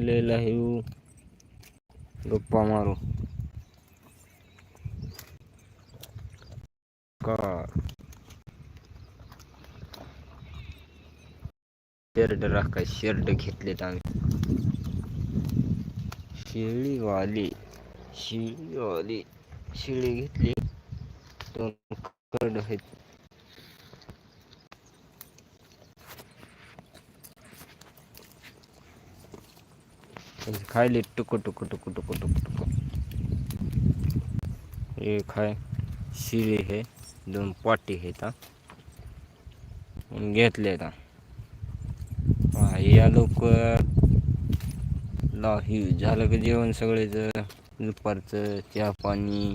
Live गप्पा मारू. Shirt राखा शर्ट घेतलेत आम्ही. शिळीवाली शिळीवाली शिळी घेतली. दोन करड आहेत. म्हणजे खायले टुकु टुकु टुकु टुकु टुकु टुकु. एक आहे शिळी हे दोन पाटी आहेत घेतले आता. हा, या लवकर. लाही झालं का जेवण सगळेच दुपारचं चहा पाणी.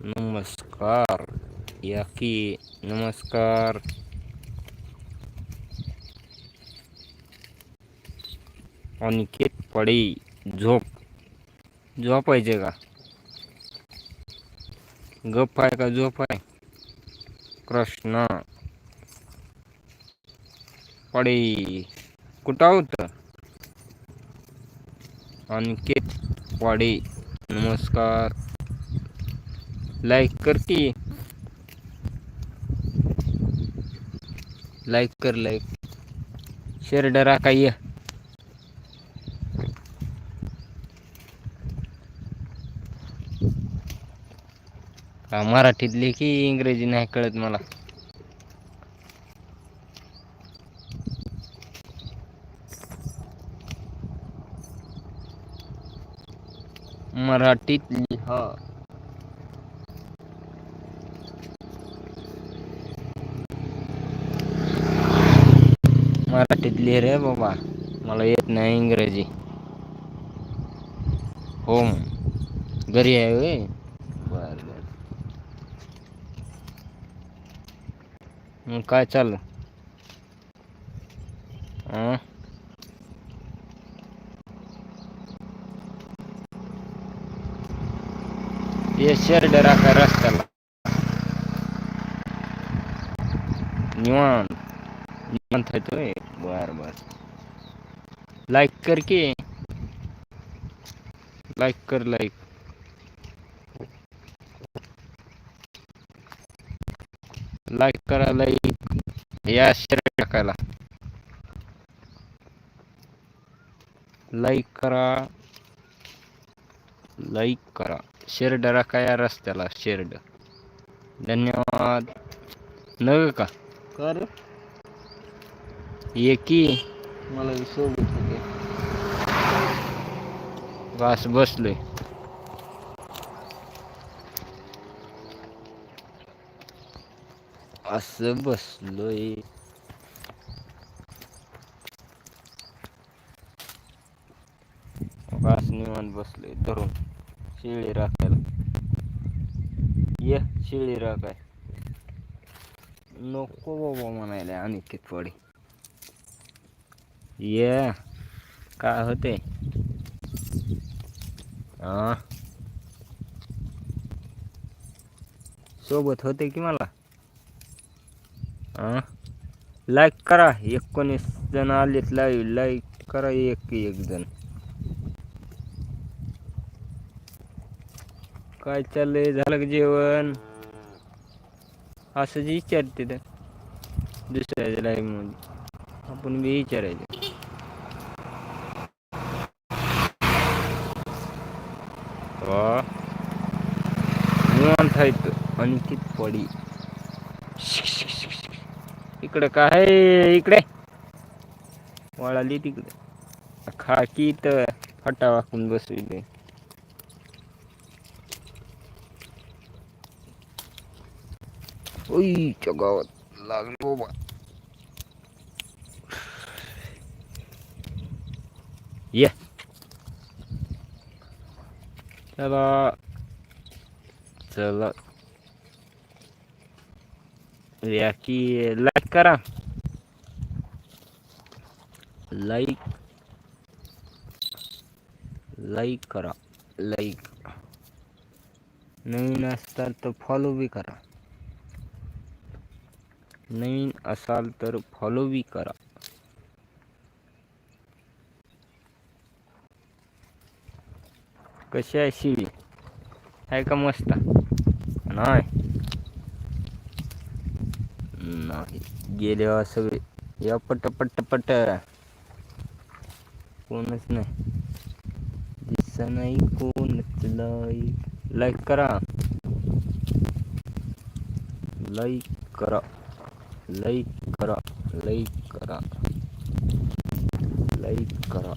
नमस्कार. या की नमस्कार. अनिकेत पडे झोप. झोपायचे का? गप आहे का? झोप आहे. कृष्ण पडे. कुठं होत? अनिकेत पडे. नमस्कार. लाईक कर की. लाईक कर लाईक शेअर डरा काय मराठीतली की इंग्रजी नाही कळत मला. मराठीत लिहा. मराठीत लिह रे बाबा. मला येत नाही इंग्रजी. होम घरी आहे होय बर बर मग काय चाललं? हं? ये शेरड राखा रस्त्याला. निवांत. निवांत आहे तुम्ही बर बर. लाईक कर की. लाईक कर लाईक लाईक करा लाईक या शेअर टाकायला. लाईक करा. लाईक करा. शेरड राखा या रस्त्याला? शेरड धन्यवाद. नग का? कर. ये की? मला सोबत होते बस बसलोय. असं बसलोय. बस निवांत बसलोय धरून. शिळी राखायला. ये शिळी राखाय. नको बाबा म्हणायला अनिकेत पडे. ये. काय होते हा सोबत होते की मला? हा? लाईक करा. एकोणीस जण आलेत लाईव्ह लाईक करा एक एक जण. काय चाललंय? झालं का जेवण? असंच विचारते तर. दुसऱ्याच्या लाईव्हमध्ये. आपण बी विचारायचं. वा. निवांत आहेत. अंकित पडी. इकडं काय इकडे. वळाली तिकडे. खाकी तर फटा वाकून बसविले ओईच्या गावात लागलो बाबा. ये. चला. चला. या की लाईक करा लाईक लाईक करा लाईक नवीन असतात तर फॉलो बी करा. नवीन असाल तर फॉलो बी करा. कशी आहे शिवी? आहे का मस्त? नाही. नाही गेले सगळे. या पट पट पट कोणच नाही. दिस नाही कोणच लाईक लाईक करा. लाईक करा. लाईक करा. लाईक करा. लाईक करा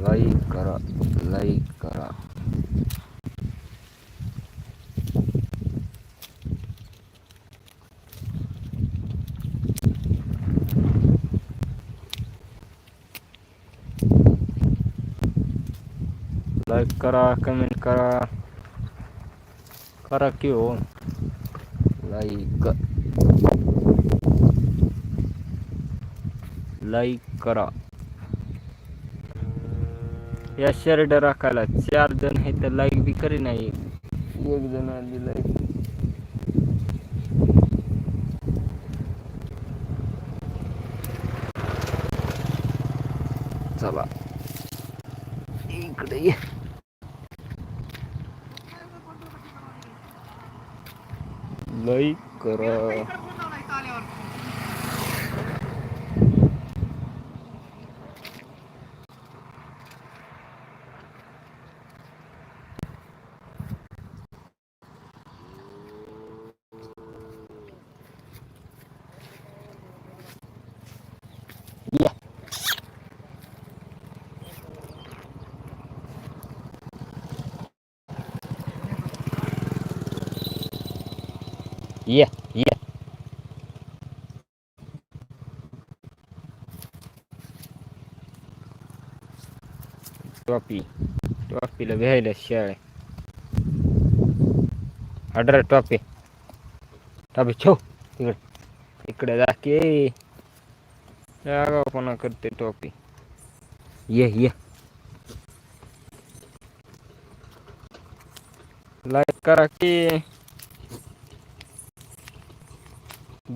लाईक करा लाईक करा लाईक करा कमेंट करा. करा की हो. लाईक. लाईक करा. या शर्ट राखायला चार जण आहे तर लाईक बी करी नाही एक जण आली लाईक. लाईक करा. या या। टॉपी टॉपीला घ्यायला शाळे. ऑर्डर टॉपी टॉपी छो तिकडे इकडे जाके की. पण करते टॉपी ये ये. लाईक करा की.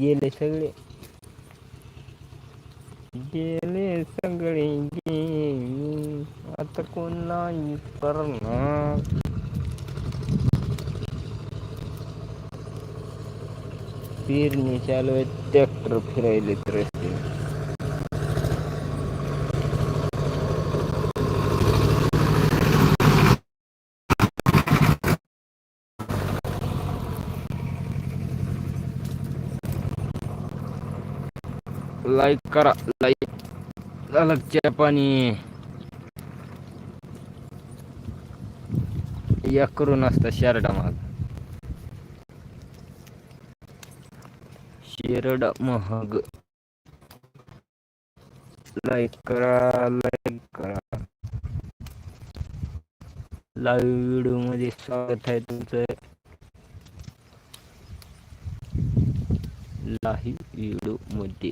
गेले सगळे गेले सगळे गेले आता कोण नाही करणार पेरणी चालू आहे ट्रॅक्टर फिरायले रस्ते लाईक करा. लाईक झालं पाणी या करून असता शेरडा महाग. शेरड महाग. लाईक करा लाईक करा. लाईव्ह व्हिडिओमध्ये स्वागत आहे तुमचं. लाईव्ह व्हिडिओमध्ये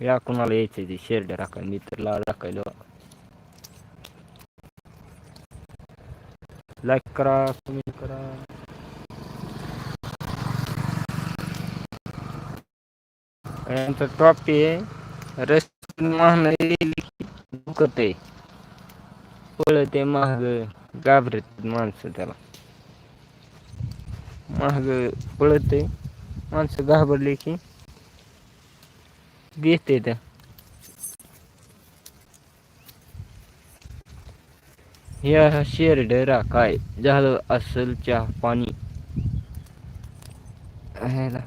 या कुणाला यायचं ते शेरड्या राखायला मी तर लाल राखायलो लाईक करा कमेंट करा यांचं टॉप आहे रस्ते महान करते पळते महाग घाबरत माणसं त्याला महाग पळते माणसं घाबरले की घेते त्या या शेरडेरा काय झालं असेल चहा पाणी ह्याला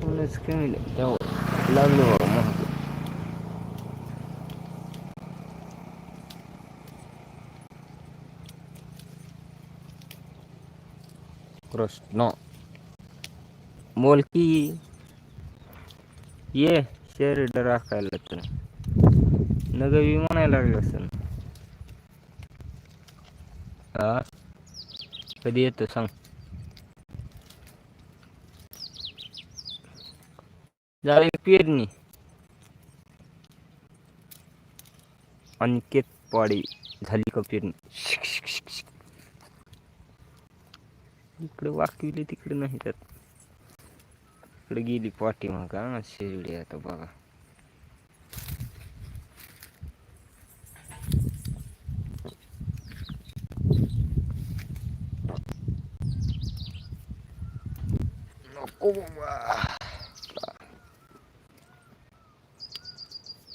कोणच कमी नाही लागलो बाबा महाग कृष्ण मोलकी ये शेरड राखायला तर नगवी म्हणायला लागलं असं हा? कधी येतो सांग. झाली पेरणी. अनिकेत पाडी झाली का पेरणी? इकडे वाकविले तिकडे नाही त्यात इकडे गेली पाठी मग का शिर्डी आता बघा नको बाबा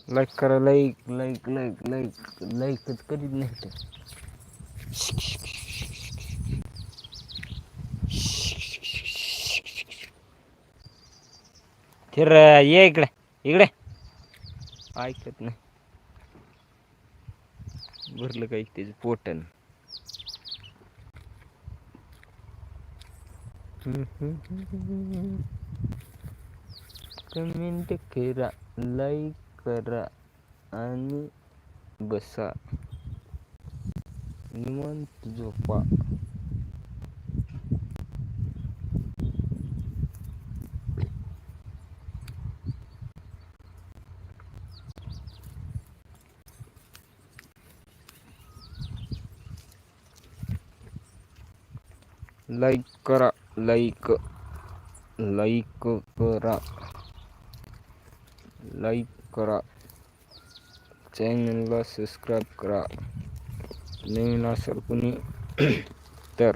लाईक करा लाईक लाईक लाईक तर फिर ये इकडे इकडे. ऐकत नाही. भरलं काही त्याचं पोटन. कमेंट करा लाईक करा आणि बसा. निवांत झोपा. लाईक करा लाईक लाईक करा लाईक करा चॅनलला सबस्क्राईब करा नवीन असेल कुणी तर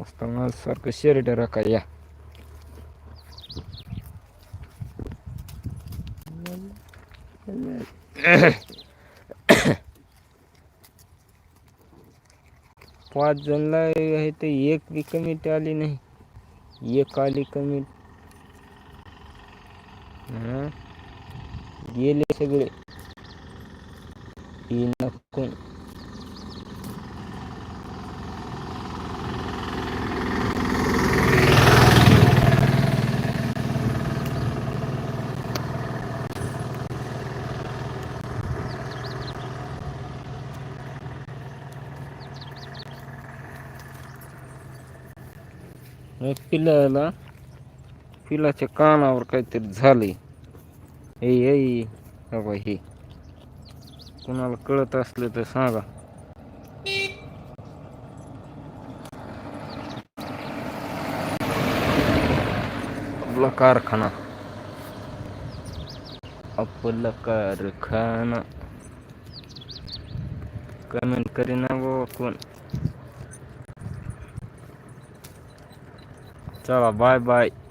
असताना सारखं शेअर डरा का या पाच जणला आहे तर एक बी कमिट आली नहीं। एक आली कमिट हं? गेले सगळे ही नको पिलाला पिलाच्या कानावर काहीतरी झाले हे बाबा हे. कुणाला कळत असलं तर सांगा. आपला कारखाना. आपला कारखाना. कमेंट करीना बाबा कोण? Tamam bay bay.